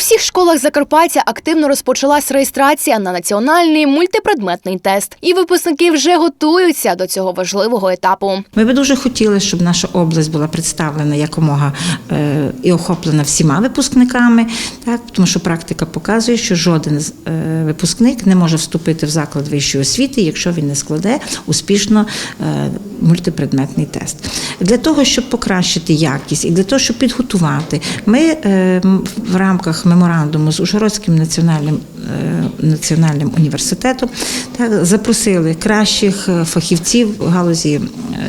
всіх школах Закарпаття активно розпочалась реєстрація на національний мультипредметний тест, і випускники вже готуються до цього важливого етапу. Ми би дуже хотіли, щоб наша область була представлена якомога е, і охоплена всіма випускниками, так тому що практика показує, що жоден е, випускник не може вступити в заклад вищої освіти, якщо він не складе успішно е, мультипредметний тест. Для того, щоб покращити якість і для того, щоб підготувати, ми е, в рамках меморандуму з Ужгородським національним е, національним університетом так, запросили кращих е, фахівців в галузі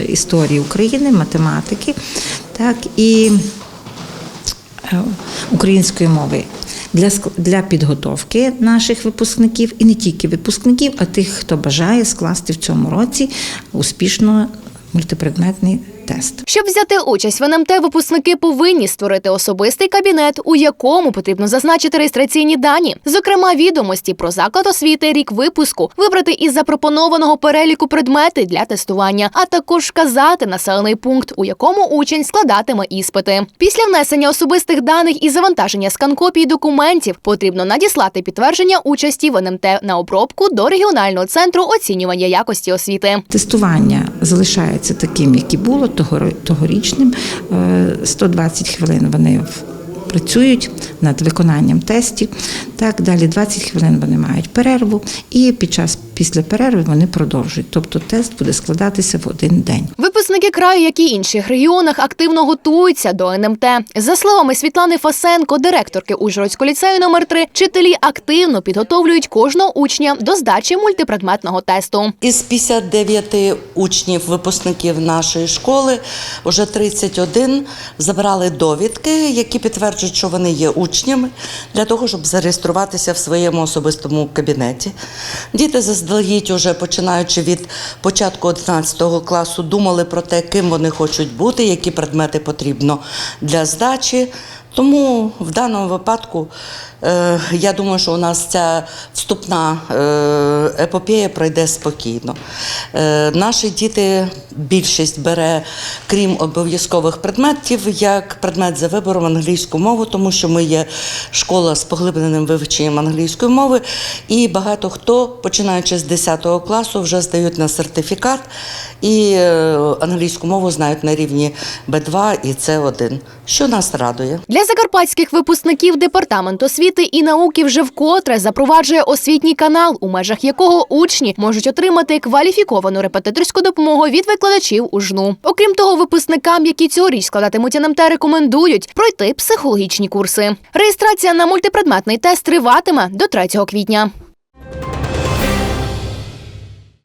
історії України, математики, так і української мови. Для, для підготовки наших випускників і не тільки випускників, а тих, хто бажає скласти в цьому році успішно мультипредметний тест. Щоб взяти участь в НМТ, випускники повинні створити особистий кабінет, у якому потрібно зазначити реєстраційні дані, зокрема відомості про заклад освіти, рік випуску, вибрати із запропонованого переліку предмети для тестування, а також вказати населений пункт, у якому учень складатиме іспити. Після внесення особистих даних і завантаження сканкопій документів потрібно надіслати підтвердження участі в НМТ на обробку до регіонального центру оцінювання якості освіти. Тестування залишається таким, як і було тогорічним. Е, 120 хвилин вони працюють над виконанням тестів. Так, далі 20 хвилин вони мають перерву, і під час після перерви вони продовжують. Тобто тест буде складатися в один день. Випускники краю, як і інших регіонах, активно готуються до НМТ. За словами Світлани Фасенко, директорки Ужгородського ліцею номер 3 вчителі активно підготовлюють кожного учня до здачі мультипредметного тесту. Із 59 учнів, випускників нашої школи, вже 31 забрали довідки, які підтверджують, що вони є учнями, для того, щоб зареєструватися в своєму особистому кабінеті. Діти заздалегідь, уже починаючи від початку 11 класу, думали про те, ким вони хочуть бути, які предмети потрібно для здачі. Тому в даному випадку я думаю, що у нас ця вступна е, епопея пройде спокійно. Е, наші діти більшість бере, крім обов'язкових предметів, як предмет за вибором англійську мову, тому що ми є школа з поглибленим вивченням англійської мови, і багато хто, починаючи з 10 класу, вже здають на сертифікат і е, англійську мову знають на рівні Б2 і С1, що нас радує. Для закарпатських випускників департамент освіти і науки вже вкотре запроваджує освітній канал, у межах якого учні можуть отримати кваліфіковану репетиторську допомогу від викладачів у жну. Окрім того, випускникам, які цьогоріч складатимуть НМТ, рекомендують пройти психологічні курси. Реєстрація на мультипредметний тест триватиме до 3 квітня.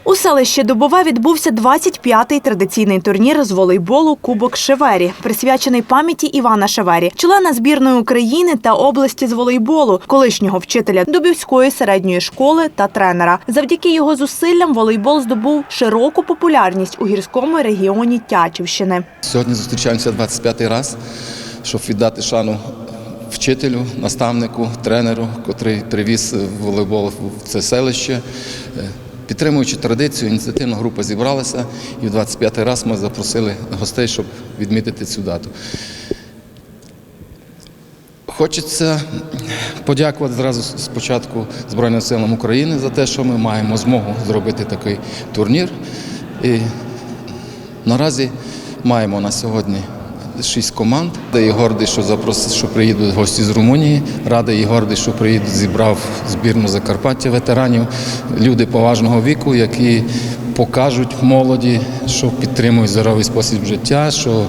У селищі Дубове відбувся 25-й традиційний турнір з волейболу Кубок Шевері, присвячений пам'яті Івана Шевері, члена збірної України та області з волейболу, колишнього вчителя Дубівської середньої школи та тренера. Завдяки його зусиллям волейбол здобув широку популярність у гірському регіоні Тячівщини. Сьогодні зустрічаємося 25-й раз, щоб віддати шану вчителю, наставнику, тренеру, котрий привіз волейбол в це селище. Підтримуючи традицію, ініціативна група зібралася і в 25-й раз ми запросили гостей, щоб відмітити цю дату. Хочеться подякувати зразу спочатку Збройним силам України за те, що ми маємо змогу зробити такий турнір. І наразі маємо на сьогодні шість команд. Я гордий, що запросив, що приїдуть гості з Румунії. Радий і гордий, що приїдуть, зібрав збірну Закарпаття ветеранів, люди поважного віку, які покажуть молоді, що підтримують здоровий спосіб життя, що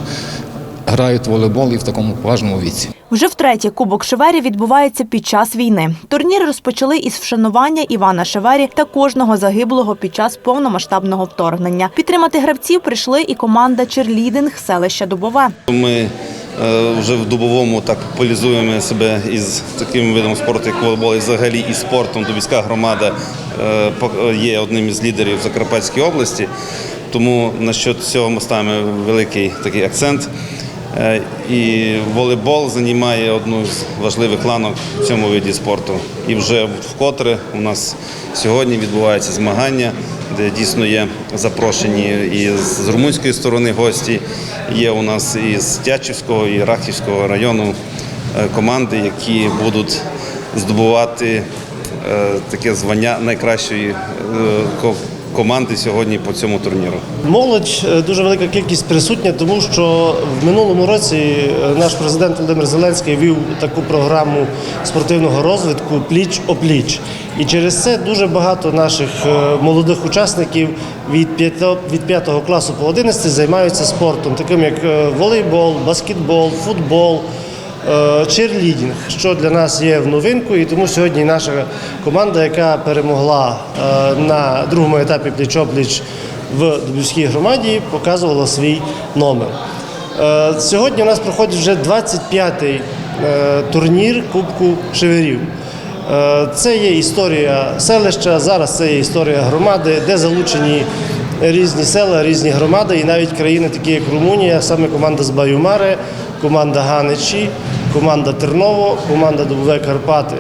грають в волейбол і в такому поважному віці. Вже втретє Кубок Шевері відбувається під час війни. Турнір розпочали із вшанування Івана Шевері та кожного загиблого під час повномасштабного вторгнення. Підтримати гравців прийшли і команда черлідинг селища Дубове. Ми е, вже в Дубовому так популяризуємо себе із таким видом спорту, як волейбол, і взагалі і спортом. Дубівська громада е, пок- є одним із лідерів Закарпатської області. Тому на що цього ми ставимо великий такий акцент. Е, І волейбол займає одну з важливих ланок в цьому виді спорту. І вже вкотре у нас сьогодні відбуваються змагання, де дійсно є запрошені і з румунської сторони гості, є у нас і з Тячівського, і Рахівського району е, команди, які будуть здобувати е, таке звання найкращої команди сьогодні по цьому турніру. Молодь е, дуже велика кількість присутня, тому що в минулому році е, наш президент Володимир Зеленський вів таку програму спортивного розвитку пліч опліч. І через це дуже багато наших е, молодих учасників від 5, від 5 класу по 11 займаються спортом, таким як волейбол, баскетбол, футбол. Е, Черлідінг, що для нас є в новинку, і тому сьогодні наша команда, яка перемогла е, на другому етапі пліч-опліч в Дубівській громаді, показувала свій номер. Е, Сьогодні у нас проходить вже 25-й е, турнір Кубку Шеверів. Це є історія селища, зараз це є історія громади, де залучені різні села, різні громади і навіть країни, такі як Румунія, саме команда з Баюмари, команда Ганичі, команда Терново, команда Дубове Карпати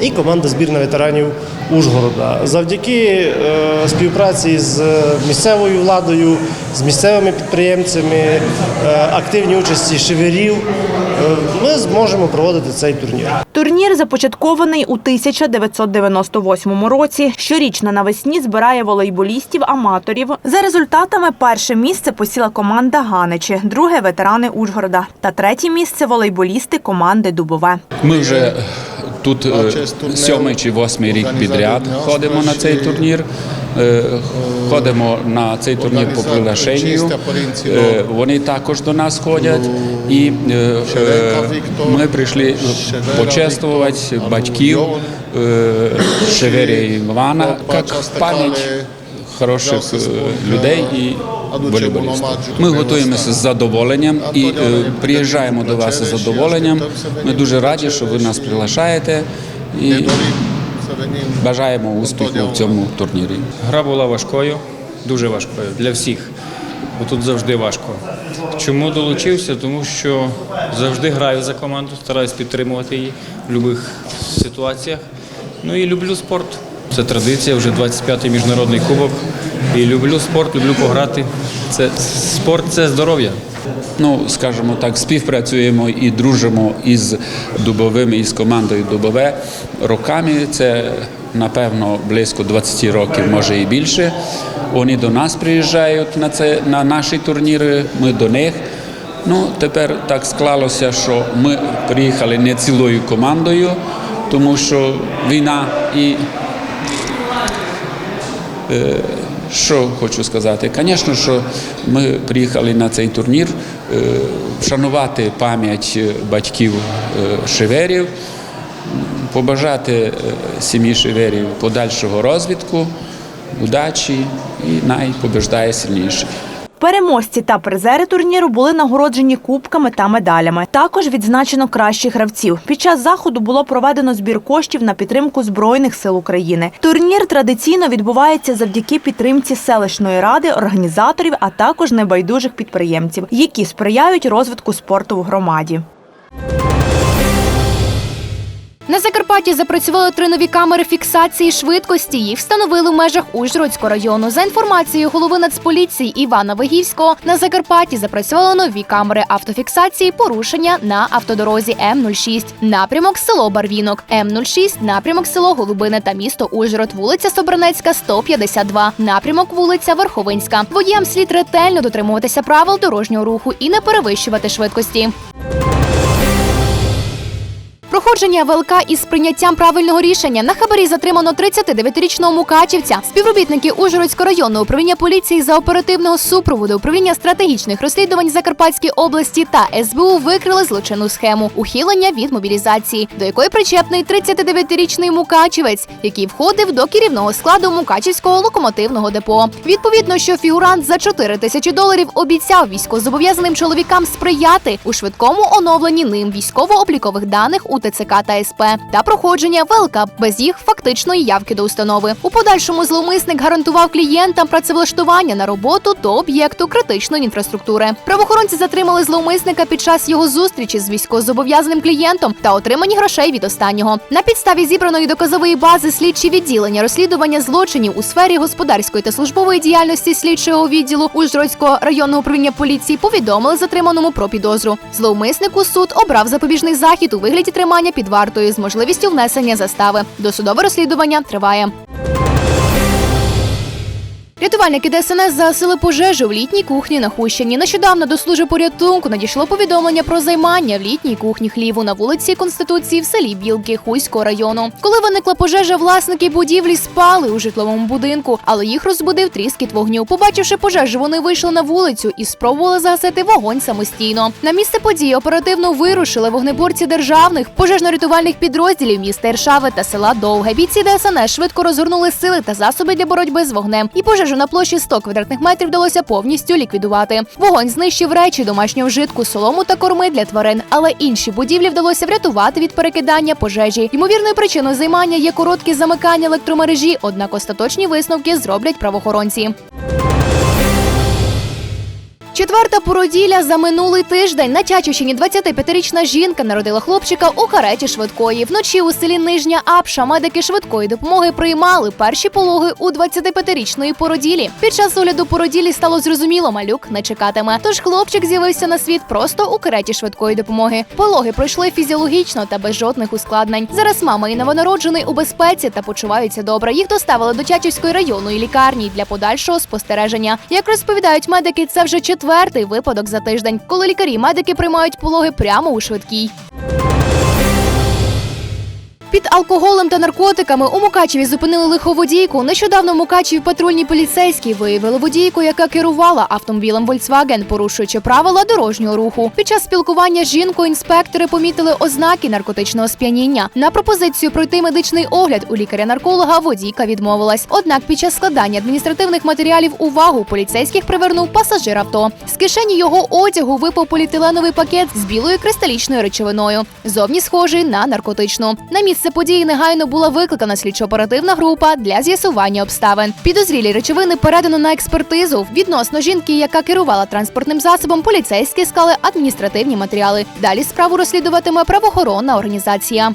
і команда збірна ветеранів Ужгорода. Завдяки е, співпраці з е, місцевою владою, з місцевими підприємцями, е, активній участі шеверів, е, ми зможемо проводити цей турнір. Турнір започаткований у 1998 році. Щорічно навесні збирає волейболістів-аматорів. За результатами перше місце посіла команда Ганичі, друге ветерани Ужгорода та третє місце волейболісти команди Дубове. Ми вже тут е, сьомий чи восьмий рік підряд ходимо на цей турнір. Е, Ходимо на цей турнір по приглашенню. Е, Вони також до нас ходять. І е, е, ми прийшли почествувати батьків е, Шеверія Івана як пам'ять хороших е, людей і волейболістів. Ми готуємося з задоволенням і е, приїжджаємо до вас з задоволенням. Ми дуже раді, що ви нас приглашаєте і бажаємо успіху в цьому турнірі. Гра була важкою, дуже важкою для всіх, бо тут завжди важко. Чому долучився? Тому що завжди граю за команду, стараюсь підтримувати її в будь-яких ситуаціях. Ну і люблю спорт. Це традиція, вже 25-й міжнародний кубок. І люблю спорт, люблю пограти. Це спорт це здоров'я. Ну, скажімо так, співпрацюємо і дружимо із Дубовим, із командою Дубове роками. Це напевно близько 20 років, може і більше. Вони до нас приїжджають на це на наші турніри. Ми до них. Ну тепер так склалося, що ми приїхали не цілою командою, тому що війна і що хочу сказати? Звісно, що ми приїхали на цей турнір е, вшанувати пам'ять батьків е, шеверів, побажати е, сім'ї шеверів подальшого розвитку, удачі і найпобіждає сильніший. Переможці та призери турніру були нагороджені кубками та медалями. Також відзначено кращих гравців. Під час заходу було проведено збір коштів на підтримку збройних сил України. Турнір традиційно відбувається завдяки підтримці селищної ради, організаторів, а також небайдужих підприємців, які сприяють розвитку спорту в громаді. На Закарпатті запрацювали три нові камери фіксації швидкості. Їх встановили в межах Ужгородського району. За інформацією голови Нацполіції Івана Вигівського, на Закарпатті запрацювали нові камери автофіксації порушення на автодорозі М06, напрямок село Барвінок, М06, напрямок село Голубине та місто Ужгород, вулиця Собранецька, 152, напрямок вулиця Верховинська. Водіям слід ретельно дотримуватися правил дорожнього руху і не перевищувати швидкості. Проходження ВЛК із прийняттям правильного рішення на хабарі затримано 39-річного мукачівця. Співробітники Ужгородського районного управління поліції за оперативного супроводу управління стратегічних розслідувань Закарпатській області та СБУ викрили злочинну схему ухилення від мобілізації, до якої причепний 39-річний мукачівець, який входив до керівного складу Мукачівського локомотивного депо. Відповідно, що фігурант за 4 тисячі доларів обіцяв військовозобов'язаним чоловікам сприяти у швидкому оновленні ним військово-облікових даних у ТЦК та СП та проходження ВЛК без їх фактичної явки до установи. У подальшому зловмисник гарантував клієнтам працевлаштування на роботу до об'єкту критичної інфраструктури. Правоохоронці затримали зловмисника під час його зустрічі з військовозобов'язаним клієнтом та отримані грошей від останнього. На підставі зібраної доказової бази слідчі відділення розслідування злочинів у сфері господарської та службової діяльності слідчого відділу Ужгородського районного управління поліції повідомили затриманому про підозру. Зловмиснику суд обрав запобіжний захід у вигляді тримання під вартою з можливістю внесення застави. Досудове розслідування триває. Рятувальники ДСНС загасили пожежу в літній кухні на Хущині. Нещодавно до служби порятунку надійшло повідомлення про займання в літній кухні хліву на вулиці Конституції в селі Білки Хуйського району. Коли виникла пожежа, власники будівлі спали у житловому будинку, але їх розбудив тріскіт вогню. Побачивши пожежу, вони вийшли на вулицю і спробували загасити вогонь самостійно. На місце події оперативно вирушили вогнеборці державних пожежно-рятувальних підрозділів міста Іршави та села Довге. Бійці ДСНС швидко розгорнули сили та засоби для боротьби з вогнем. І пожежу на площі 100 квадратних метрів вдалося повністю ліквідувати. Вогонь знищив речі, домашнього вжитку, солому та корми для тварин, але інші будівлі вдалося врятувати від перекидання пожежі. Ймовірною причиною займання є короткі замикання електромережі, однак остаточні висновки зроблять правоохоронці. Четверта породілля за минулий тиждень на Чачущині 25-річна жінка народила хлопчика у кареті швидкої. Вночі у селі Нижня Апша медики швидкої допомоги приймали перші пологи у 25-річної породілі. Під час огляду породілі стало зрозуміло, малюк не чекатиме. Тож хлопчик з'явився на світ просто у кареті швидкої допомоги. Пологи пройшли фізіологічно та без жодних ускладнень. Зараз мама і новонароджений у безпеці та почуваються добре. Їх доставили до Чачівської районної лікарні для подальшого спостереження. Як розповідають медики, це вже четвертий випадок за тиждень, коли лікарі медики приймають пологи прямо у швидкій. Під алкоголем та наркотиками у Мукачеві зупинили лиховодійку. Нещодавно Мукачеві патрульні поліцейські виявили водійку, яка керувала автомобілем Volkswagen, порушуючи правила дорожнього руху. Під час спілкування з жінкою інспектори помітили ознаки наркотичного сп'яніння. На пропозицію пройти медичний огляд у лікаря-нарколога водійка відмовилась. Однак під час складання адміністративних матеріалів увагу поліцейських привернув пасажир авто. З кишені його одягу випав поліетиленовий пакет з білою кристалічною речовиною. Зовні схожий на наркотичну. На місце події негайно була викликана слідчо-оперативна група для з'ясування обставин. Підозрілі речовини передано на експертизу. Відносно жінки, яка керувала транспортним засобом, поліцейські склали адміністративні матеріали. Далі справу розслідуватиме правоохоронна організація.